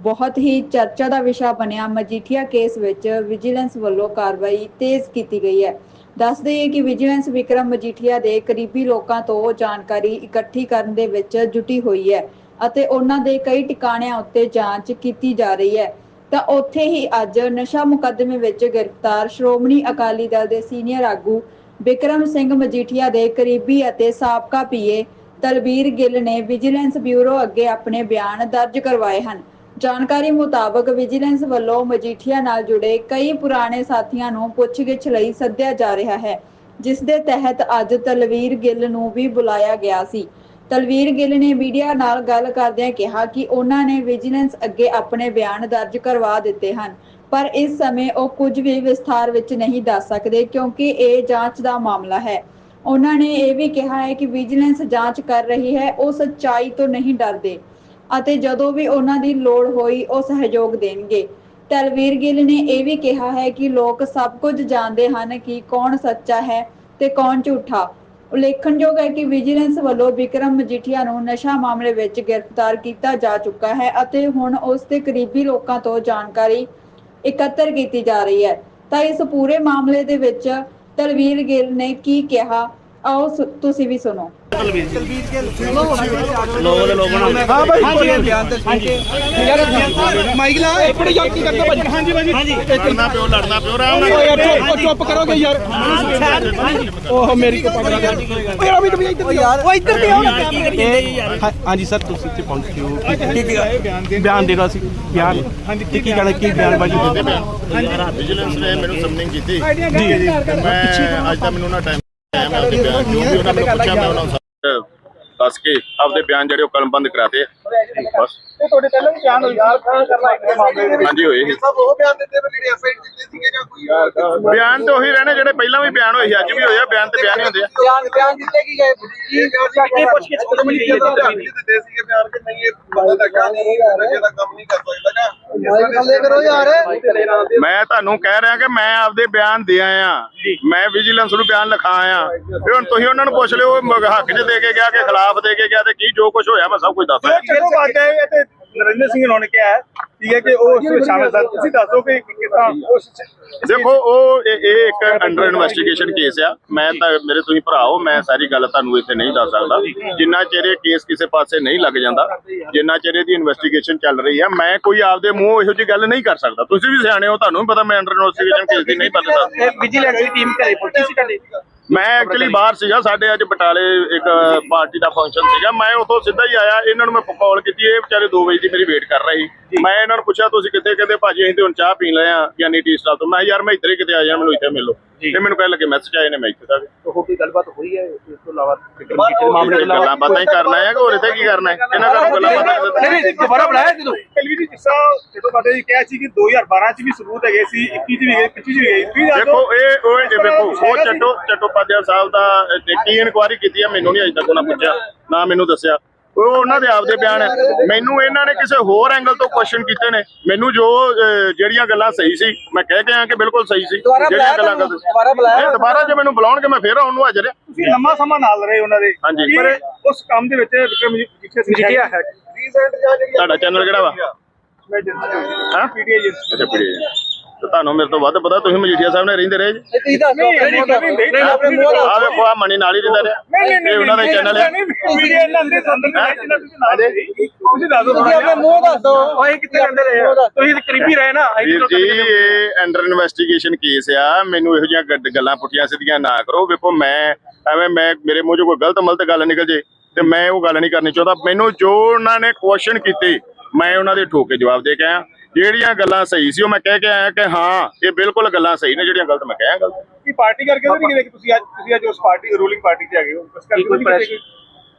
ਬਹੁਤ ਹੀ ਚਰਚਾ ਦਾ ਵਿਸ਼ਾ ਬਣਿਆ। ਮਜੀਠੀਆ ਕੇਸ ਵਿੱਚ ਵਿਜੀਲੈਂਸ ਵੱਲੋਂ ਕਾਰਵਾਈ ਤੇਜ਼ ਕੀਤੀ ਗਈ ਹੈ। ਦੱਸ ਦਈਏ ਕਿ ਵਿਜੀਲੈਂਸ ਵਿਕਰਮ ਮਜੀਠੀਆ ਦੇ ਕਰੀਬੀ ਲੋਕਾਂ ਤੋਂ ਜਾਣਕਾਰੀ ਇਕੱਠੀ ਕਰਨ ਦੇ ਵਿੱਚ ਜੁਟੀ ਹੋਈ ਹੈ ਅਤੇ ਉਹਨਾਂ ਦੇ ਕਈ ਟਿਕਾਣਿਆਂ ਉੱਤੇ ਜਾਂਚ ਕੀਤੀ ਜਾ ਰਹੀ ਹੈ। ਤਾਂ ਉੱਥੇ ਹੀ ਅੱਜ ਨਸ਼ਾ ਮੁਕੱਦਮੇ ਵਿੱਚ ਗ੍ਰਿਫਤਾਰ ਸ਼੍ਰੋਮਣੀ ਅਕਾਲੀ ਦਲ ਦੇ ਸੀਨੀਅਰ ਆਗੂ ਵਿਕਰਮ ਸਿੰਘ ਮਜੀਠੀਆ ਦੇ ਕਰੀਬੀ ਅਤੇ ਸਾਬਕਾ ਪੀਏ ਤਲਬੀਰ ਗਿੱਲ ਨੇ ਵਿਜੀਲੈਂਸ ਬਿਊਰੋ ਅੱਗੇ ਆਪਣੇ ਬਿਆਨ ਦਰਜ ਕਰਵਾਏ ਹਨ। ਜਾਣਕਾਰੀ ਮੁਤਾਬਕ ਵਿਜੀਲੈਂਸ ਵੱਲੋਂ ਮਜੀਠੀਆ ਨਾਲ ਜੁੜੇ ਕਈ ਪੁਰਾਣੇ ਸਾਥੀਆਂ ਨੂੰ ਪੁੱਛਗਿੱਛ ਲਈ ਸੱਦਿਆ ਜਾ ਰਿਹਾ ਹੈ ਜਿਸ ਦੇ ਤਹਿਤ ਅੱਜ ਤਲਵੀਰ ਗਿੱਲ ਨੂੰ ਵੀ ਬੁਲਾਇਆ ਗਿਆ ਸੀ। ਤਲਵੀਰ ਗਿੱਲ ਨੇ ਮੀਡੀਆ ਨਾਲ ਗੱਲ ਕਰਦਿਆਂ ਕਿਹਾ ਕਿ ਉਹਨਾਂ ਨੇ ਵਿਜੀਲੈਂਸ ਅੱਗੇ ਆਪਣੇ ਬਿਆਨ ਦਰਜ ਕਰਵਾ ਦਿੱਤੇ ਹਨ, ਪਰ ਇਸ ਸਮੇਂ ਉਹ ਕੁਝ ਵੀ ਵਿਸਥਾਰ ਵਿੱਚ ਨਹੀਂ ਦੱਸ ਸਕਦੇ ਕਿਉਂਕਿ ਇਹ ਜਾਂਚ ਦਾ ਮਾਮਲਾ ਹੈ। ਉਹਨਾਂ ਨੇ ਇਹ ਵੀ ਕਿਹਾ ਹੈ ਕਿ ਵਿਜੀਲੈਂਸ ਜਾਂਚ ਕਰ ਰਹੀ ਹੈ, ਉਹ ਸੱਚਾਈ ਤੋਂ ਨਹੀਂ ਡਰਦੇ। ਅਤੇ ਜਦੋਂ ਵੀ ਉਹਨਾਂ ਦੀ ਲੋੜ ਹੋਈ, ਉਹ ਸਹਿਯੋਗ ਦੇਣਗੇ। ਤਲਵੀਰ ਗਿੱਲ ਨੇ ਇਹ ਵੀ ਕਿਹਾ ਹੈ ਕਿ ਲੋਕ ਸਭ ਕੁਝ ਜਾਣਦੇ ਹਨ ਕਿ ਕੌਣ ਸੱਚਾ ਹੈ ਤੇ ਕੌਣ ਝੂਠਾ। ਉਲੇਖਣਯੋਗ ਹੈ ਕਿ ਵਿਜੀਲੈਂਸ ਵੱਲੋਂ ਵਿਕਰਮ ਮਜੀਠੀਆ ਨੂੰ ਨਸ਼ਾ ਮਾਮਲੇ ਵਿੱਚ ਗ੍ਰਿਫਤਾਰ ਕੀਤਾ ਜਾ ਚੁੱਕਾ ਹੈ ਅਤੇ ਹੁਣ ਉਸ ਦੇ ਕਰੀਬੀ ਲੋਕਾਂ ਤੋਂ ਜਾਣਕਾਰੀ ਇਕੱਤਰ ਕੀਤੀ ਜਾ ਰਹੀ ਹੈ। ਤਾਂ ਇਸ ਪੂਰੇ ਮਾਮਲੇ ਦੇ ਵਿੱਚ ਤਲਵੀਰ ਗਿੱਲ ਨੇ ਕੀ ਕਿਹਾ? ਆਓ ਸੁ- ਤੁਸੀਂ ਵੀ ਸੁਣੋ ਲੋਗੋ ਦੇ ਲੋਗੋ ਨਾਲ ਹਾਂ ਭਾਈ ਹਾਂਜੀ ਬਿਆਨ ਤੇ ਸੁਣ ਕੇ ਮਾਈਕ ਲਾ ਇੱਕ ਮਿੰਟ ਯਾਰ ਕੀ ਕਰਦਾ ਭਾਜੀ ਹਾਂਜੀ ਭਾਜੀ ਹਾਂਜੀ ਲੜਨਾ ਪਿਓ ਲੜਨਾ ਪਿਓ ਆਰਾਮ ਓ ਨਾਲ ਯਾਰ ਚੁੱਪ ਓ ਚੁੱਪ ਕਰੋਗੇ ਯਾਰ ਓਹ ਮੇਰੀ ਕੋ ਪਕੜਾ ਗਿਆ ਓ ਯਾਰ ਅਭੀ ਤੁਸੀਂ ਇੱਧਰ ਯਾਰ ਓ ਇੱਧਰ ਤੇ ਆਓ ਹਾਂ- ਹਾਂਜੀ ਸਰ ਤੁਸੀਂ ਇੱਥੇ ਪਹੁੰਚੇ ਹੋ ਕੀ ਕੀ ਬਿਆਨ ਦੇਣਾ ਸੀ ਬਿਆਨ ਹਾਂਜੀ ਕੀ ਕੀ ਕਹਿਣਾ ਕੀ ਬਿਆਨ ਬਾਜੀ ਦਿੰਦੇ ਪਿਆ ਵਿਜੀਲੈਂਸ ਨੇ ਮੈਨੂੰ ਸਮਨਿੰਗ ਕੀਤੀ ਜੀ ਮੈਂ ਅੱਜ ਤਾਂ ਮੈਨੂੰ ਨਾ ਟਾਈਮ ਮੈਂ ਉਹਦੇ ਬਿਆਨ ਜੋ ਵੀ ਉਹਨਾਂ ਨੇ ਪੁੱਛਿਆ ਮੈਂ ਉਹਨਾਂ ਨੂੰ ਦੱਸ ਕੇ ਆਪਦੇ ਬਿਆਨ ਜਿਹੜੇ ਉਹ ਕਲਮਬੰਦ ਕਰਾਤੇ ਬਸ। ਤੇ ਤੁਹਾਡੇ ਪਹਿਲਾਂ ਵੀ ਬਿਆਨ ਹੋਈ ਯਾਰ ਕਰਨਾ ਇੱਕ ਮਾਮਲੇ ਦੇ ਹਾਂਜੀ ਹੋਏ ਸੀ। ਸਭ ਉਹ ਬਿਆਨ ਦਿੰਦੇ ਨੇ ਜਿਹੜੇ ਐਫਆਈਆਰ ਦਿੱਤੇ ਸੀਗੇ ਜਾਂ ਕੋਈ ਬਿਆਨ ਤਾਂ ਉਹੀ ਰਹਿਣੇ ਜਿਹੜੇ ਪਹਿਲਾਂ ਵੀ ਬਿਆਨ ਹੋਏ ਸੀ ਅੱਜ ਵੀ ਹੋਏ ਆ ਬਿਆਨ ਤੇ ਬਿਆਨ ਹੀ ਹੁੰਦੇ ਆ। ਬਿਆਨ ਬਿਆਨ ਦਿੱਤੇ ਕੀ ਗਏ? ਕੀ ਪੁੱਛ ਕੇ ਕਦੋਂ ਮਿਲੀ ਜਦੋਂ ਧਿਆਨ ਦਿੱਤੇ ਸੀਗੇ ਬਿਆਨ ਕਿ ਨਹੀਂ ਇਹ ਬੰਦਾ ਦਾ ਕੰਮ ਨਹੀਂ ਨਸ਼ੇ ਦਾ ਕੰਮ ਨਹੀਂ ਕਰ ਸਕਦਾ ਜਾਂ ਥੱਲੇ ਕਰੋ ਯਾਰ। ਮੈਂ ਤੁਹਾਨੂੰ ਕਹਿ ਰਿਹਾ ਕਿ ਮੈਂ ਆਪਦੇ ਬਿਆਨ ਦੇ ਆਇਆ। ਮੈਂ ਵਿਜੀਲੈਂਸ ਨੂੰ ਬਿਆਨ ਲਿਖਾ ਆਇਆ। ਫਿਰ ਹੁਣ ਤੁਸੀਂ ਉਹਨਾਂ ਨੂੰ ਪੁੱਛ ਲਿਓ ਉਹ ਮ- ਹੱਕ 'ਚ ਦੇ ਕੇ ਗਿਆ ਕਿ ਖਿਲਾਫ ਦੇ ਕੇ ਗਿਆ ਤੇ ਕੀ ਜੋ ਕੁਝ ਹੋਇਆ ਮੈਂ ਸਭ ਕੁਝ ਦੱਸ ਰਿਹਾ ਚਲੋ ਬਾਤ ਹੈ ਇਹ ਤੇ ਨਰਿੰਦਰ ਸਿੰਘ ਨੇ ਕਿਹਾ ਹੈ। ਠੀਕ ਹੈ ਕਿ ਉਹ ਉਸ ਵਿੱਚ ਸ਼ਾਮਲ ਸਨ। ਤੁਸੀਂ ਦੱਸੋ ਕਿ ਕਿਸ ਉਸ ਦੇਖੋ ਉਹ ਇਹ ਇੱਕ ਅੰਡਰ ਇਨਵੈਸਟੀਗੇਸ਼ਨ ਕੇਸ ਆ। ਮੈਂ ਤਾਂ ਮੇਰੇ ਤੁਸੀਂ ਭਰਾ ਹੋ ਮੈਂ ਸਾਰੀ ਗੱਲ ਤੁਹਾਨੂੰ ਇੱਥੇ ਨਹੀਂ ਦੱਸ ਸਕਦਾ। ਜਿੰਨਾ ਚਿਰ ਇਹ ਕੇਸ ਕਿਸੇ ਪਾਸੇ ਨਹੀਂ ਲੱਗ ਜਾਂਦਾ ਜਿੰਨਾ ਚਿਰ ਇਹਦੀ ਇਨਵੈਸਟੀਗੇਸ਼ਨ ਚੱਲ ਰਹੀ ਆ ਮੈਂ ਕੋਈ ਆਪਦੇ ਮੂੰਹ ਇਹੋ ਜਿਹੀ ਗੱਲ ਨਹੀਂ ਕਰ ਸਕਦਾ। ਤੁਸੀਂ ਵੀ ਸਿਆਣੇ ਹੋ ਤੁਹਾਨੂੰ ਵੀ ਪਤਾ ਮੈਂ ਅੰਡਰ ਇਨਵੈਸਟੀਗੇਸ਼ਨ ਕੇਸ ਦੀ ਨਹੀਂ ਪਤਾ। ਦੱਸ ਵਿਜੀਲੈਂਸ ਦੀ ਟੀਮ ਘਰੇ ਪਹੁੰਚੀ ਸੀ ਮੈਂ ਐਕਚੁਅਲੀ ਬਾਹਰ ਸੀਗਾ ਸਾਡੇ ਅੱਜ ਬਟਾਲੇ ਇੱਕ ਪਾਰਟੀ ਦਾ ਫੰਕਸ਼ਨ ਸੀਗਾ। ਮੈਂ ਉਥੋਂ ਸਿੱਧਾ ਹੀ ਆਇਆ ਇਹਨਾਂ ਨੂੰ ਮੈਂ ਕਾਲ ਕੀਤੀ ਇਹ ਵਿਚਾਰੇ 2 ਵਜੇ ਦੀ ਮੇਰੀ ਵੇਟ ਕਰ ਰਹੀ ਮੈਂ ਇਹਨਾਂ ਨੂੰ ਪੁੱਛਿਆ ਤੁਸੀਂ ਕਿੱਥੇ? ਕਹਿੰਦੇ ਭਾਜੀ ਅਸੀਂ ਤੇ ਹੁਣ ਚਾਹ ਪੀਣ ਲਏ ਆ ਯਾਨੀ ਟੀ ਸਟਾਲ ਤੋਂ। ਮੈਂ ਕਿਹਾ ਯਾਰ ਮੈਂ ਇੱਧਰ ਹੀ ਕਿਤੇ ਆ ਜਾਣਾ ਮੈਨੂੰ ਇੱਥੇ ਮਿਲੋ ਤੇ ਮੈਨੂੰ ਕਹਿ ਲੱਗੇ ਮੈਸੇਜ ਆਏ ਨੇ ਮੈਂ ਇੱਥੇ ਤੱਕ ਉਹ ਕੋਈ ਗੱਲਬਾਤ ਹੋਈ ਹੈ? ਇਸ ਤੋਂ ਇਲਾਵਾ ਮਾਮਲੇ ਦੇ ਗੱਲਾਂ ਬਾਤਾਂ ਹੀ ਕਰਨਾ ਹੈ ਕਿ ਹੋਰ ਇੱਥੇ ਕੀ ਕਰਨਾ ਹੈ? ਇਹਨਾਂ ਦਾ ਗੱਲਾਂ ਬਾਤਾਂ ਨਹੀਂ ਨਹੀਂ ਦੁਬਾਰਾ ਬੁਲਾਇਆ ਜਦੋਂ ਕਲਵੀ ਜੀ ਜਿਸ ਤਰ੍ਹਾਂ ਜਦੋਂ ਤੁਹਾਡੇ ਜੀ ਕਿਹਾ ਸੀ ਕਿ 2012 ਚ ਵੀ ਸਬੂਤ ਹੈਗੇ ਸੀ 21 ਚ ਵੀ ਗਏ 25 ਚ ਵੀ ਗਏ ਤੁਸੀਂ ਦੱਸੋ ਦੇਖੋ ਇਹ ਉਹ ਇਹ ਵੇਖੋ ਉਹ ਚੱਟੋ ਚੱਟੋਪਾਧਿਆ ਸਾਹਿਬ ਦਾ ਅਹ, ਕੀ ਇਨਕੁਆਇਰੀ ਕੀਤੀ ਹੈ ਮੈਨੂੰ ਨਹੀਂ ਅਜੇ ਤੱਕ ਉਹਨਾਂ ਪੁੱਛਿਆ ਨਾ ਮੈਨੂੰ ਦੱਸਿਆ। ਉਹ ਉਹਨਾਂ ਦੇ ਆਪਦੇ ਬਿਆਨ ਹੈ ਮੈਨੂੰ ਇਹਨਾਂ ਨੇ ਕਿਸੇ ਹੋਰ ਐਂਗਲ ਤੋਂ ਕੁਐਸਚਨ ਕੀਤੇ ਨੇ। ਮੈਨੂੰ ਜੋ ਜਿਹੜੀਆਂ ਗੱਲਾਂ ਸਹੀ ਸੀ ਮੈਂ ਕਹਿ ਕੇ ਆਇਆ ਕਿ ਬਿਲਕੁਲ ਸਹੀ ਸੀ। ਜਿਹੜੀਆਂ ਗੱਲਾਂ ਬੁਲਾਇਆ ਇਹ ਦੁਬਾਰਾ ਜੇ ਮੈਨੂੰ ਬੁਲਾਉਣਗੇ ਮੈਂ ਫੇਰ ਆਉਣ ਨੂੰ ਹਾਜ਼ਰ ਹਾਂ ਤੁਸੀਂ ਲੰਮਾ ਸਮਾਂ ਨਾਲ ਰਹੇ ਉਹਨਾਂ ਦੇ। ਹਾਂਜੀ। ਪਰ ਉਸ ਕੰਮ ਦੇ ਵਿੱਚ ਵਿਕਰਮ ਜੀ ਜਿੱਥੇ ਹੈ ਰੀਸੈਂਟ ਜਾਂ ਜਿਹੜੀ ਤੁਹਾਡਾ ਚੈਨਲ ਕਿਹੜਾ ਵਾ? ਮੈਂ ਹਾਂ? ਪੀਡੀਏ ਜੀ। ਅੱਛਾ ਪੀੜੀ ਤੇ ਤੁਹਾਨੂੰ ਮੇਰੇ ਤੋਂ ਵੱਧ ਪਤਾ ਤੁਸੀਂ ਮਜੀਠੀਆ ਸਾਹਿਬ ਨੇ ਰਹਿੰਦੇ ਰਹੇ ਜੀ? ਤੁਸੀਂ ਦੱਸੋ ਨਹੀਂ ਨਹੀਂ ਨਹੀਂ ਆਪਣੇ ਮੂੰਹ ਆ ਵੇਖੋ ਆ ਮਣੀ ਨਾਲ ਹੀ ਰਹਿੰਦਾ ਰਿਹਾ। ਇਹ ਉਹਨਾਂ ਦਾ ਚੈਨਲ ਹੈ। ਪੀਡੀਏ ਇਹਨਾਂ ਦੇ ਸੰਦਰਭ ਵਿੱਚ ਇਹਨਾਂ ਤੁਸੀਂ ਨਾਲ ਸੀ। ਤੁਸੀਂ ਦੱਸੋ ਤੁਸੀਂ ਆਪਣੇ ਮੂੰਹ ਦੱਸੋ ਓਏ ਕਿੱਥੇ ਰਹਿੰਦੇ ਰਹੇ ਆ? ਤੁਸੀਂ ਤਾਂ ਕਰੀਬੀ ਰਹੇ ਨਾ ਵੀਰ ਜੀ ਇਹ ਅੰਡਰ ਇਨਵੈਸਟੀਗੇਸ਼ਨ ਕੇਸ ਆ। ਮੈਨੂੰ ਇਹੋ ਜਿਹੀਆਂ ਗੱਡ- ਗੱਲਾਂ ਪੁੱਠੀਆਂ ਸਿੱਧੀਆਂ ਨਾ ਕਰੋ। ਵੇਖੋ ਮੈਂ ਐਵੇਂ ਮੈਂ ਮੇਰੇ ਮੂੰਹ 'ਚੋਂ ਕੋਈ ਗਲਤ ਮਲਤ ਗੱਲ ਨਿਕਲ ਜੇ ਤੇ ਮੈਂ ਉਹ ਗੱਲ ਨਹੀਂ ਕਰਨੀ ਚਾਹੁੰਦਾ। ਮੈਨੂੰ ਜੋ ਉਹਨਾਂ ਨੇ ਕੁਐਸਚਨ ਕੀਤੇ ਮੈਂ ਉਹਨਾਂ ਦੇ ਠੋਕੇ ਜਵਾਬ ਦੇ ਕੇ ਆਇਆ। ਜਿਹੜੀਆਂ ਗੱਲਾਂ ਸਹੀ ਸੀ ਉਹ ਮੈਂ ਕਹਿ ਕੇ ਆਇਆ ਕਿ ਹਾਂ ਇਹ ਬਿਲਕੁਲ ਗੱਲਾਂ ਸਹੀ ਨੇ ਜਿਹੜੀਆਂ ਗਲਤ ਮੈਂ ਕਹਿਆ ਗਲਤ। ਕੀ ਪਾਰਟੀ ਕਰਕੇ ਤਾਂ ਨਹੀਂ ਕਿ ਤੁਸੀਂ ਅੱਜ ਤੁਸੀਂ ਅੱਜ ਉਸ ਪਾਰਟੀ ਰੂਲਿੰਗ ਪਾਰਟੀ 'ਚ ਹੈਗੇ ਹੋ? ਉਸ ਕਰਕੇ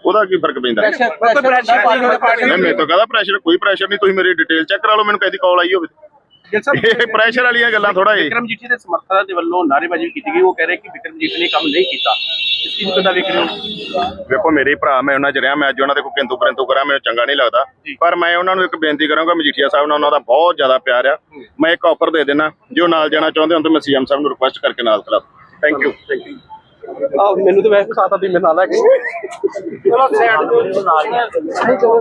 ਉਹਦਾ ਕੀ ਫ਼ਰਕ ਪੈਂਦਾ? ਨਹੀਂ ਮੇਰੇ ਤੋਂ ਕਹਦਾ ਪ੍ਰੈਸ਼ਰ ਕੋਈ ਪ੍ਰੈਸ਼ਰ ਨਹੀਂ ਤੁਸੀਂ ਮੇਰੀ ਡਿਟੇਲ ਚੈੱਕ ਕਰਾ ਲਓ ਮੈਨੂੰ ਕਹਦੀ ਕਾਲ ਆਈ ਹੋਵੇ। ਇਹ ਪ੍ਰੈਸ਼ਰ ਵਾਲੀਆਂ ਗੱਲਾਂ ਥੋੜਾ ਇਹ ਵਿਕਰਮ ਜੀਠੀ ਦੇ ਸਮਰਥਕਾਂ ਦੇ ਵੱਲੋਂ ਨਾਅਰੇਬਾਜ਼ੀ ਕੀਤੀ ਗਈ। ਉਹ ਕਹਿ ਰਹੇ ਕਿ ਵਿਕਰਮ ਜੀਠੀ ਨੇ ਕੰਮ ਨਹੀਂ ਕੀਤਾ। ਇਸ ਚੀਜ਼ ਨੂੰ ਕਿੱਦਾਂ ਵੇਖ ਰਹੇ ਹੋ? ਵੇਖੋ ਮੇਰੇ ਭਰਾ ਮੈਂ ਉਹਨਾਂ ਚ ਰਿਹਾ। ਮੈਂ ਅੱਜ ਉਹਨਾਂ ਦੇ ਕੋਈ ਕਿੰਤੂ ਪਰੰਤੂ ਕਰਾਂ। ਮੈਨੂੰ ਚੰਗਾ ਨਹੀਂ ਲੱਗਦਾ। ਪਰ ਮੈਂ ਉਹਨਾਂ ਨੂੰ ਇੱਕ ਬੇਨਤੀ ਕਰਾਂਗਾ ਮਜੀਠੀਆ ਸਾਹਿਬ ਨਾਲ ਉਹਨਾਂ ਦਾ ਬਹੁਤ ਜ਼ਿਆਦਾ ਪਿਆਰ ਆ। ਮੈਂ ਇੱਕ ਆਫਰ ਦੇ ਦੇਣਾ ਜੋ ਨਾਲ ਜਾਣਾ ਚਾਹੁੰਦੇ ਹੋ ਤਾਂ ਮੈਂ ਸੀਐਮ ਸਾਹਿਬ ਨੂੰ ਰਿਕੁਐਸਟ ਕਰਕੇ ਨਾਲ ਖਲਾ ਥੈਂਕ ਯੂ ਥੈਂਕ ਯੂ ਆ ਮੈਨੂੰ ਤੇ ਵੈਸੇ ਸਾਥ ਆਦੀ ਮੇਰੇ ਨਾਲ ਹੈ ਚਲੋ ਸਾਈਡ ਤੋਂ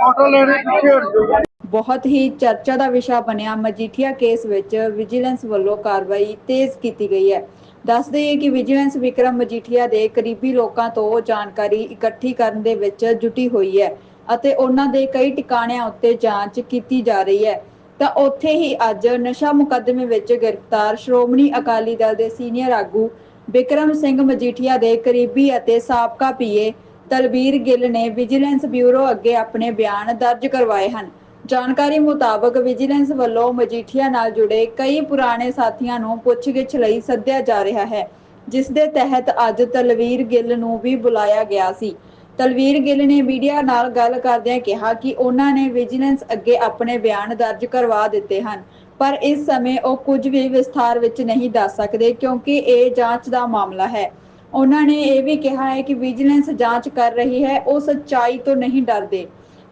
ਫੋਟੋ ਲੈਣੇ ਪਿੱਛੇ ਹਟ ਜਾਓ। ਬਹੁਤ ਹੀ ਚਰਚਾ ਦਾ ਵਿਸ਼ਾ ਬਣਿਆ। ਮਜੀਠੀਆ ਕੇਸ ਵਿੱਚ ਵਿਜੀਲੈਂਸ ਵੱਲੋਂ ਕਾਰਵਾਈ ਤੇਜ਼ ਕੀਤੀ ਗਈ ਹੈ। ਦੱਸ ਦਈਏ ਕਿ ਵਿਜੀਲੈਂਸ ਵਿਕਰਮ ਮਜੀਠੀਆ ਦੇ ਕਰੀਬੀ ਲੋਕਾਂ ਤੋਂ ਜਾਣਕਾਰੀ ਇਕੱਠੀ ਕਰਨ ਦੇ ਵਿੱਚ ਜੁਟੀ ਹੋਈ ਹੈ ਅਤੇ ਉਹਨਾਂ ਦੇ ਕਈ ਟਿਕਾਣਿਆਂ ਉੱਤੇ ਜਾਂਚ ਕੀਤੀ ਜਾ ਰਹੀ ਹੈ। ਤਾਂ ਉੱਥੇ ਹੀ ਅੱਜ ਨਸ਼ਾ ਮੁਕੱਦਮੇ ਵਿੱਚ ਗ੍ਰਿਫਤਾਰ ਸ਼੍ਰੋਮਣੀ ਅਕਾਲੀ ਦਲ ਦੇ ਸੀਨੀਅਰ ਆਗੂ ਵਿਕਰਮ ਸਿੰਘ ਮਜੀਠੀਆ ਦੇ ਕਰੀਬੀ ਅਤੇ ਸਾਬਕਾ ਪੀਏ ਤਲਬੀਰ ਗਿੱਲ ਨੇ ਵਿਜੀਲੈਂਸ ਬਿਊਰੋ ਅੱਗੇ ਆਪਣੇ ਬਿਆਨ ਦਰਜ ਕਰਵਾਏ ਹਨ। ਜਾਣਕਾਰੀ ਮੁਤਾਬਕ ਵਿਜੀਲੈਂਸ ਵੱਲੋਂ ਮਜੀਠੀਆ ਨਾਲ ਜੁੜੇ ਕਈ ਪੁਰਾਣੇ ਸਾਥੀਆਂ ਨੂੰ ਪੁੱਛਗਿੱਛ ਲਈ ਸੱਦਿਆ ਜਾ ਰਿਹਾ ਹੈ, ਜਿਸ ਦੇ ਤਹਿਤ ਅੱਜ ਤਲਵੀਰ ਗਿੱਲ ਨੂੰ ਵੀ ਬੁਲਾਇਆ ਗਿਆ ਸੀ। ਤਲਵੀਰ ਗਿੱਲ ਨੇ ਮੀਡੀਆ ਨਾਲ ਗੱਲ ਕਰਦਿਆਂ ਕਿਹਾ ਕਿ ਉਹਨਾਂ ਨੇ ਵਿਜੀਲੈਂਸ ਅੱਗੇ ਆਪਣੇ ਬਿਆਨ ਦਰਜ ਕਰਵਾ ਦਿੱਤੇ ਹਨ, ਪਰ ਇਸ ਸਮੇਂ ਉਹ ਕੁਝ ਵੀ ਵਿਸਥਾਰ ਵਿੱਚ ਨਹੀਂ ਦੱਸ ਸਕਦੇ ਕਿਉਂਕਿ ਇਹ ਜਾਂਚ ਦਾ ਮਾਮਲਾ ਹੈ। ਉਹਨਾਂ ਨੇ ਇਹ ਵੀ ਕਿਹਾ ਹੈ ਕਿ ਵਿਜੀਲੈਂਸ ਜਾਂਚ ਕਰ ਰਹੀ ਹੈ, ਉਹ ਸੱਚਾਈ ਤੋਂ ਨਹੀਂ ਡਰਦੇ।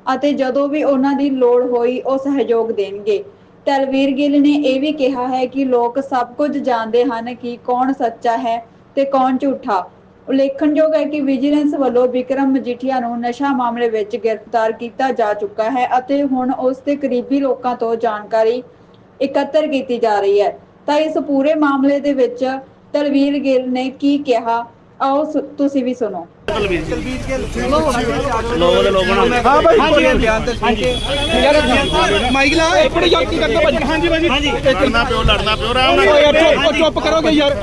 ਅਤੇ ਜਦੋਂ ਵੀ ਉਹਨਾਂ ਦੀ ਲੋੜ ਹੋਈ, ਉਹ ਸਹਿਯੋਗ ਦੇਣਗੇ। ਤਲਵੀਰ ਗਿੱਲ ਨੇ ਇਹ ਵੀ ਕਿਹਾ ਹੈ ਕਿ ਲੋਕ ਸਭ ਕੁਝ ਜਾਣਦੇ ਹਨ ਕਿ ਕੌਣ ਸੱਚਾ ਹੈ ਤੇ ਕੌਣ ਝੂਠਾ। ਉਲੇਖਣਯੋਗ ਹੈ ਕਿ ਵਿਜੀਲੈਂਸ ਵੱਲੋਂ ਵਿਕਰਮ ਮਜੀਠੀਆ ਨੂੰ ਨਸ਼ਾ ਮਾਮਲੇ ਵਿੱਚ ਗ੍ਰਿਫਤਾਰ ਕੀਤਾ ਜਾ ਚੁੱਕਾ ਹੈ ਅਤੇ ਹੁਣ ਉਸ ਦੇ ਕਰੀਬੀ ਲੋਕਾਂ ਤੋਂ ਜਾਣਕਾਰੀ ਇਕੱਤਰ ਕੀਤੀ ਜਾ ਰਹੀ ਹੈ। ਤਾਂ ਇਸ ਪੂਰੇ ਮਾਮਲੇ ਦੇ ਵਿੱਚ ਤਲਵੀਰ ਗਿੱਲ ਨੇ ਕੀ ਕਿਹਾ? ਆਓ ਸੁ- ਤੁਸੀਂ ਵੀ ਸੁਣੋ। ਹਾਂ ਹਾਂਜੀ ਬਿਆਨ ਤੇ ਸੁਣ ਕੇ ਯਾਰ ਮਾਈਕ ਲਾ ਇਹ ਬੜੀ ਯਾਰ ਕੀ ਕਰਦਾ ਭਾਜੀ ਹਾਂਜੀ ਭਾਜੀ ਲੜਨਾ ਪਿਓ ਲੜਨਾ ਪਿਓ ਆਰਾਮ ਨਾਲ ਓਏ ਯਾਰ ਚੁੱਪ- ਉਹ ਚੁੱਪ ਕਰੋਗੇ ਯਾਰ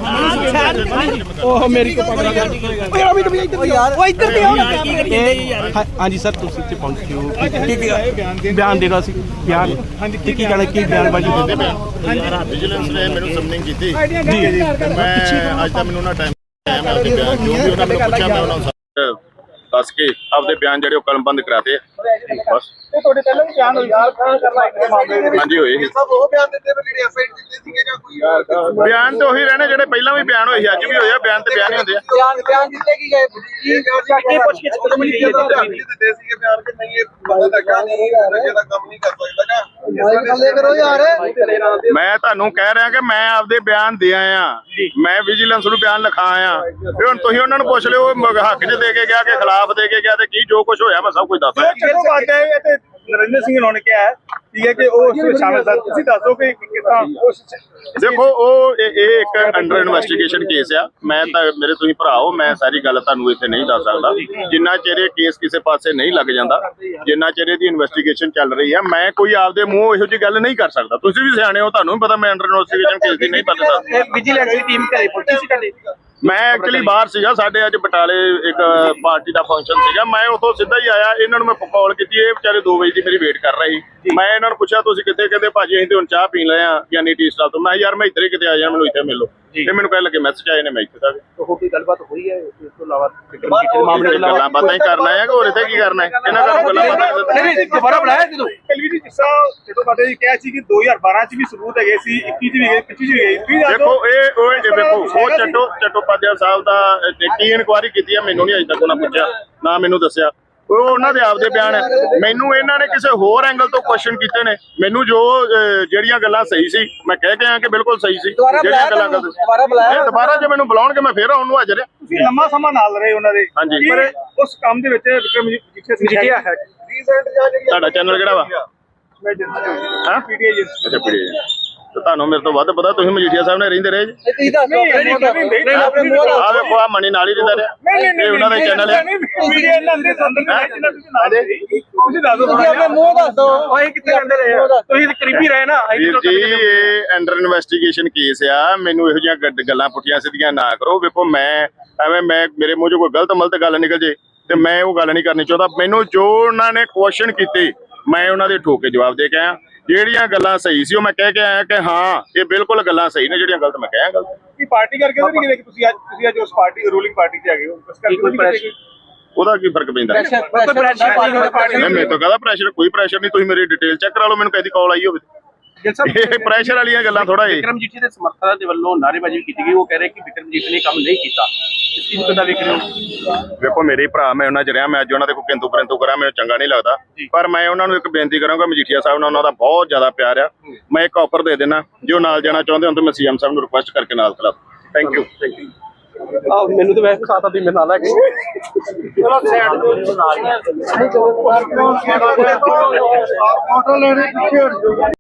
ਉਹ ਮੇਰੀ ਕੋ ਪਕੜਾ ਗਿਆ ਓਏ ਅਭੀ ਤੁਸੀਂ ਇੱਧਰ ਯਾਰ ਉਹ ਇੱਧਰ ਤੇ ਆਓ ਹਾਂ- ਹਾਂਜੀ ਸਰ ਤੁਸੀਂ ਇੱਥੇ ਪਹੁੰਚਿਓ ਕੀ ਕੀ ਬਿਆਨ ਦੇਣਾ ਸੀ ਬਿਆਨ ਹਾਂਜੀ ਕੀ ਕਹਿਣਾ ਕੀ ਬਿਆਨ ਬਾਜੀ ਦਿੰਦੇ ਵਿਜੀਲੈਂਸ ਨੇ ਮੈਨੂੰ ਸਮਨਿੰਗ ਕੀਤੀ ਜੀ। ਮੈਂ ਅੱਜ ਤਾਂ ਮੈਨੂੰ ਨਾ ਟਾਈਮ ਆਇਆ ਮੈਂ ਆਪਦੇ ਬਿਆਨ ਜੋ ਵੀ ਉਹਨਾਂ ਨੇ ਪੁੱਛਿਆ ਮੈਂ ਉਹਨਾਂ ਨੂੰ ਸਾਰਾ ਦੱਸ ਕੇ ਆਪਦੇ ਬਿਆਨ ਜਿਹੜੇ ਉਹ ਕਲਮਬੰਦ ਕਰਾਤੇ ਬਸ। ਤੇ ਤੁਹਾਡੇ ਪਹਿਲਾਂ ਵੀ ਬਿਆਨ ਹੋਈ ਯਾਰ ਕਰਨਾ ਇੱਕ ਮਾਮਲੇ ਦੇ ਵਿੱਚ। ਹਾਂਜੀ ਹੋਏ ਸੀ। ਸਭ ਉਹ ਬਿਆਨ ਦਿੱਤੇ ਵੀ ਜਿਹੜੇ ਐਫਆਈਆਰ ਦਿੱਤੇ ਸੀਗੇ ਜਾਂ ਕੋਈ ਬਿਆਨ ਤੇ ਉਹੀ ਰਹਿਣੇ ਜਿਹੜੇ ਪਹਿਲਾਂ ਵੀ ਬਿਆਨ ਹੋਏ ਸੀ ਅੱਜ ਵੀ ਹੋਏ ਆ ਬਿਆਨ ਤੇ ਬਿਆਨ ਹੀ ਹੁੰਦੇ ਆ। ਬਿਆਨ ਬਿਆਨ ਦਿੱਤੇ ਕੀ ਗਏ? ਇਹ ਪੁੱਛ ਕੇ ਨਹੀਂ ਹੋਈ ਹੈ। ਦਿੱਤੇ ਸੀਗੇ ਬਿਆਨ ਕਿ ਨਹੀਂ ਇਹ ਬੰਦਾ ਤਾਂ ਕੰਮ ਨਹੀਂ ਨਸ਼ੇ ਦਾ ਕੰਮ ਨਹੀਂ ਕਰ ਸਕਦਾ ਜਾਂ ਥੱਲੇ ਕਰੋ ਯਾਰ। ਮੈਂ ਤੁਹਾਨੂੰ ਕਹਿ ਰਿਹਾ ਕਿ ਮੈਂ ਆਪਦੇ ਬਿਆਨ ਦੇ ਆਇਆ। ਮੈਂ ਵਿਜੀਲੈਂਸ ਨੂੰ ਬਿਆਨ ਲਿਖਾ ਆਇਆ। ਤੇ ਹੁਣ ਤੁਸੀਂ ਉਹਨਾਂ ਨੂੰ ਪੁੱਛ ਲਿਓ ਉਹ ਮ- ਹੱਕ 'ਚ ਦੇ ਕੇ ਗਿਆ ਕਿ ਖਿਲਾਫ ਦੇ ਕੇ ਗਿਆ ਤੇ ਕੀ ਜੋ ਕੁਝ ਹੋਇਆ ਮੈਂ ਸਭ ਕੁਝ ਦੱਸ ਚਲੋ ਬਾਤ ਹੈ ਇਹ ਤੇ ਨਰਿੰਦਰ ਸਿੰਘ ਹੋਣਾ ਨੇ ਕਿਹਾ ਹੈ ਠੀਕ ਹੈ ਕਿ ਉਹ ਉਸ ਵਿੱਚ ਸ਼ਾਮਲ ਸਨ। ਤੁਸੀਂ ਦੱਸੋ ਕਿ ਕਿਸ ਉਸ ਦੇਖੋ ਉਹ ਇਹ ਇੱਕ ਅੰਡਰ ਇਨਵੈਸਟੀਗੇਸ਼ਨ ਕੇਸ ਆ। ਮੈਂ ਤਾਂ ਮੇਰੇ ਤੁਸੀਂ ਭਰਾ ਹੋ ਮੈਂ ਸਾਰੀ ਗੱਲ ਤੁਹਾਨੂੰ ਇੱਥੇ ਨਹੀਂ ਦੱਸ ਸਕਦਾ। ਜਿੰਨਾ ਚਿਰ ਇਹ ਕੇਸ ਕਿਸੇ ਪਾਸੇ ਨਹੀਂ ਲੱਗ ਜਾਂਦਾ ਜਿੰਨਾ ਚਿਰ ਇਹਦੀ ਇਨਵੈਸਟੀਗੇਸ਼ਨ ਚੱਲ ਰਹੀ ਆ ਮੈਂ ਕੋਈ ਆਪਦੇ ਮੂੰਹ ਇਹੋ ਜਿਹੀ ਗੱਲ ਨਹੀਂ ਕਰ ਸਕਦਾ। ਤੁਸੀਂ ਵੀ ਸਿਆਣੇ ਹੋ ਤੁਹਾਨੂੰ ਵੀ ਪਤਾ ਮੈਂ ਅੰਡਰ ਇਨਵੈਸਟੀਗੇਸ਼ਨ ਕੇਸ ਦੀ ਨਹੀਂ ਪਤਾ ਵਿਜੀਲੈਂਸ ਦੀ ਟੀਮ ਘਰੇ ਪਹੁੰਚੀ ਸੀ ਮੈਂ ਐਕਚੁਅਲੀ ਬਾਹਰ ਸੀਗਾ ਸਾਡੇ ਅੱਜ ਬਟਾਲੇ ਇੱਕ ਪਾਰਟੀ ਦਾ ਫੰਕਸ਼ਨ ਸੀਗਾ। ਮੈਂ ਉਥੋਂ ਸਿੱਧਾ ਹੀ ਆਇਆ ਇਹਨਾਂ ਨੂੰ ਮੈਂ ਕਾਲ ਕੀਤੀ ਇਹ ਵਿਚਾਰੇ 2 ਵਜੇ ਦੀ ਮੇਰੀ ਵੇਟ ਕਰ ਰਹੇ ਸੀ। ਮੈਂ ਇਹਨਾਂ ਨੂੰ ਪੁੱਛਿਆ ਤੁਸੀਂ ਕਿੱਥੇ ਕਹਿੰਦੇ? ਭਾਜੀ ਅਸੀਂ ਤੇ ਹੁਣ ਚਾਹ ਪੀਣ ਲਏ ਆ ਗਿਆਨੀ ਟੀ ਸਟਾਲ ਤੋਂ। ਮੈਂ ਕਿਹਾ, ਯਾਰ ਮੈਂ ਇੱਧਰ ਹੀ ਕਿਤੇ ਆ ਜਾਣਾ ਮੈਨੂੰ ਇੱਥੇ ਮਿਲੋ। ਤੇ ਮੈਨੂੰ ਕਹਿ ਲੱਗੇ ਮੈਸੇਜ ਆਏ ਨੇ ਮੈਂ ਇੱਥੇ ਤੱਕ ਹੋਰ ਕੋਈ ਗੱਲਬਾਤ ਹੋਈ ਹੈ? ਇਸ ਤੋਂ ਇਲਾਵਾ ਜੀਠ ਦੇ ਮਾਮਲੇ ਤੋਂ ਗੱਲਾਂ ਬਾਤਾਂ ਹੀ ਕਰਨਾ ਹੈ ਕਿ ਹੋਰ ਇੱਥੇ ਕੀ ਕਰਨਾ ਹੈ? ਇਹਨਾਂ ਦਾ ਗੱਲਾਂ ਬਾਤਾਂ ਨਹੀਂ ਨਹੀਂ ਦੁਬਾਰਾ ਬੁਲਾਇਆ ਜਦੋਂ ਕਲਵੀ ਦੀ ਜਿਸਾ ਜਦੋਂ ਤੁਹਾਡੇ ਜੀ ਕਿਹਾ ਸੀ ਕਿ 2012 ਚ ਵੀ ਸਬੂਤ ਹੈਗੇ ਸੀ 21 ਚ ਵੀ ਗਏ 25 ਚ ਵੀ ਗਏ ਦੇਖੋ ਇਹ ਉਹ ਵੇਖੋ ਉਹ ਚੱਟੋ ਚੱਟੋਪਾਧਿਆ ਸਾਹਿਬ ਦਾ ਕੀ ਇਨਕੁਆਇਰੀ ਕੀਤੀ ਹੈ ਮੈਨੂੰ ਨਹੀਂ ਅਜੇ ਤੱਕ ਉਹਨਾਂ ਪੁੱਛਿਆ ਨਾ ਮੈਨੂੰ ਦੱਸਿਆ। ਉਹ ਉਹਨਾਂ ਦੇ ਆਪਦੇ ਬਿਆਨ ਹੈ। ਮੈਨੂੰ ਇਹਨਾਂ ਨੇ ਕਿਸੇ ਹੋਰ ਐਂਗਲ ਤੋਂ ਕੁਐਸਚਨ ਕੀਤੇ ਨੇ। ਮੈਨੂੰ ਜੋ ਜਿਹੜੀਆਂ ਗੱਲਾਂ ਸਹੀ ਸੀ ਮੈਂ ਕਹਿ ਕੇ ਆਇਆ ਕਿ ਬਿਲਕੁਲ ਸਹੀ ਸੀ। ਜਿਹੜੀਆਂ ਗੱਲਾਂ ਦੁਬਾਰਾ ਬੁਲਾਇਆ? ਦੁਬਾਰਾ ਜੇ ਮੈਨੂੰ ਬੁਲਾਉਣਗੇ ਮੈਂ ਫੇਰ ਆਉਣ ਨੂੰ ਹਾਜ਼ਰ ਹਾਂ। ਤੁਸੀਂ ਲੰਮਾ ਸਮਾਂ ਨਾਲ ਰਹੇ ਉਹਨਾਂ ਦੇ। ਹਾਂਜੀ। ਕੀ ਉਸ ਕੰਮ ਦੇ ਵਿੱਚ ਵਿਕਰਮ ਸਿੰਘ ਜਿੱਤਿਆ ਹੈ। ਰੀਸੈਂਟ ਜਾਂ ਜਿਹੜੀ ਤੁਹਾਡਾ ਚੈਨਲ ਕਿਹੜਾ ਵਾ? ਹਾਂ? ਪੀਡੀਏ ਜੀ ਅੱਛਾ ਪੀੜੀ ਤੇ ਤੁਹਾਨੂੰ ਮੇਰੇ ਤੋਂ ਵੱਧ ਪਤਾ ਤੁਸੀਂ ਮਜੀਠੀਆ ਸਾਹਿਬ ਨੇ ਰਹਿੰਦੇ ਰਹੇ ਜੀ ਤੁਸੀਂ ਦੱਸੋ ਨਹੀਂ ਨਹੀਂ ਨਹੀਂ ਆਪਣੇ ਮੂੰਹ ਦਾ ਆਹ ਵੇਖੋ ਆ ਮਣੀ ਨਾਲ ਹੀ ਰਹਿੰਦਾ ਰਿਹਾ ਇਹ ਉਹਨਾਂ ਦਾ ਚੈਨਲ ਹੈ ਪੀਡੀਏ ਇਹਨਾਂ ਦੇ ਸੰਦਰ ਦੇ ਵਿੱਚ ਨਾ ਤੁਸੀਂ ਨਾਲ ਸੀ। ਤੁਸੀਂ ਦੱਸੋ ਤੁਸੀਂ ਆਪਣੇ ਮੂੰਹ ਦੱਸੋ ਓਏ ਕਿੱਥੇ ਜਾਂਦੇ ਰਹੇ ਆ? ਤੁਸੀਂ ਤਾਂ ਕਰੀਬੀ ਰਹੇ ਨਾ ਅਸੀਂ ਵੀਰ ਤਾਂ ਜੀ ਕਦੇ- ਇਹ ਅੰਡਰ ਇਨਵੈਸਟੀਗੇਸ਼ਨ ਕੇਸ ਆ ਮੈਨੂੰ ਇਹੋ ਜਿਹੀਆਂ ਗੱਡ- ਗੱਲਾਂ ਪੁੱਠੀਆਂ ਸਿੱਧੀਆਂ ਨਾ ਕਰੋ ਵੇਖੋ ਮੈਂ ਐਵੇਂ ਮੈਂ ਮੇਰੇ ਮੂੰਹ 'ਚੋਂ ਕੋਈ ਗਲਤ ਮਲਤ ਗੱਲ ਨਿਕਲ ਜੇ ਤੇ ਮੈਂ ਉਹ ਗੱਲ ਨਹੀਂ ਕਰਨੀ ਚਾਹੁੰਦਾ ਮੈਨੂੰ ਜੋ ਉਹਨਾਂ ਨੇ ਕੁਐਸਚਨ ਕੀਤੇ ਮੈਂ ਉਹਨਾਂ ਦੇ ਠੋਕ ਕੇ ਜਵਾਬ ਦੇ ਕੇ ਆਇਆ ਜਿਹੜੀਆਂ ਗੱਲਾਂ ਸਹੀ ਸੀ ਉਹ ਮੈਂ ਕਹਿ ਕੇ ਆਇਆ ਕਿ ਹਾਂ ਇਹ ਬਿਲਕੁਲ ਗੱਲਾਂ ਸਹੀ ਨੇ ਜਿਹੜੀਆਂ ਗਲਤ ਮੈਂ ਕਹਿਆ ਗਲਤ ਕੀ ਪਾਰਟੀ ਕਰਕੇ ਤਾਂ ਨਹੀਂ ਕਿਤੇ ਕਿ ਤੁਸੀਂ ਅੱਜ ਤੁਸੀਂ ਅੱਜ ਉਸ ਪਾਰਟੀ ਰੂਲਿੰਗ ਪਾਰਟੀ 'ਚ ਹੈਗੇ ਹੋ? ਉਸ ਕਰਕੇ ਕੋਈ ਕਿਤੇ ਉਹਦਾ ਕੀ ਫ਼ਰਕ ਪੈਂਦਾ? ਪ੍ਰੈਸ਼ਰ ਪ੍ਰੈਸ਼ਰ ਮੈਂ ਮੇਰੇ ਤੋਂ ਕਹਦਾ ਪ੍ਰੈਸ਼ਰ ਕੋਈ ਪ੍ਰੈਸ਼ਰ ਨਹੀਂ ਤੁਸੀਂ ਮੇਰੀ ਡਿਟੇਲ ਚੈੱਕ ਕਰਾ ਲਓ ਮੈਨੂੰ ਕਦੀ ਕਾਲ ਆਈ ਹੋਵੇ। ਇਹ ਪ੍ਰੈਸ਼ਰ ਵਾਲੀਆਂ ਗੱਲਾਂ ਥੋੜਾ ਇਹ ਵਿਕਰਮ ਜੀਠ ਦੇ ਸਮਰਥਕਾਂ ਦੇ ਵੱਲੋਂ ਨਾਅਰੇਬਾਜ਼ੀ ਕੀਤੀ ਗਈ ਉਹ ਕਹਿ ਰਹੇ ਕਿ ਵਿਕਰਮ ਜੀਠ ਨੇ ਕੰਮ ਨਹੀਂ ਕੀਤਾ। ਇਸ ਚੀਜ਼ ਨੂੰ ਕਿੱਦਾਂ ਵੇਖ ਰਹੇ ਹੋ? ਵੇਖੋ ਮੇਰੇ ਭਰਾ ਮੈਂ ਉਹਨਾਂ ਚ ਰਿਹਾ ਮੈਂ ਅੱਜ ਉਹਨਾਂ ਦੇ ਕੋਈ ਕਿੰਤੂ ਪਰੰਤੂ ਕਰਾਂ ਮੈਨੂੰ ਚੰਗਾ ਨਹੀਂ ਲੱਗਦਾ। ਪਰ ਮੈਂ ਉਹਨਾਂ ਨੂੰ ਇੱਕ ਬੇਨਤੀ ਕਰਾਂਗਾ ਮਜੀਠੀਆ ਸਾਹਿਬ ਨਾਲ ਉਹਨਾਂ ਦਾ ਬਹੁਤ ਜ਼ਿਆਦਾ ਪਿਆਰ ਆ। ਮੈਂ ਇੱਕ ਆਫਰ ਦੇ ਦੇਣਾ ਜੇ ਨਾਲ ਜਾਣਾ ਚਾਹੁੰਦੇ ਹੋ ਤਾਂ ਮੈਂ ਸੀਐਮ ਸਾਹਿਬ ਨੂੰ ਰਿਕੁਐਸਟ ਕਰਕੇ ਨਾਲ ਖਿਲਾ ਥੈਂਕ ਯੂ ਥੈਂਕ ਯੂ ਆ ਮੈਨੂੰ ਤਾਂ ਵੈਸੇ ਸਾਥ ਦੀ ਮੇਰੇ ਨਾਲ ਹੈ ਚਲੋ ਸਾਈਡ ਤੋਂ ਨਾਲ ਹੀ ਫੋਟੋ ਲੈਣੇ ਪਿੱਛੇ ਹਟ ਜਾਓ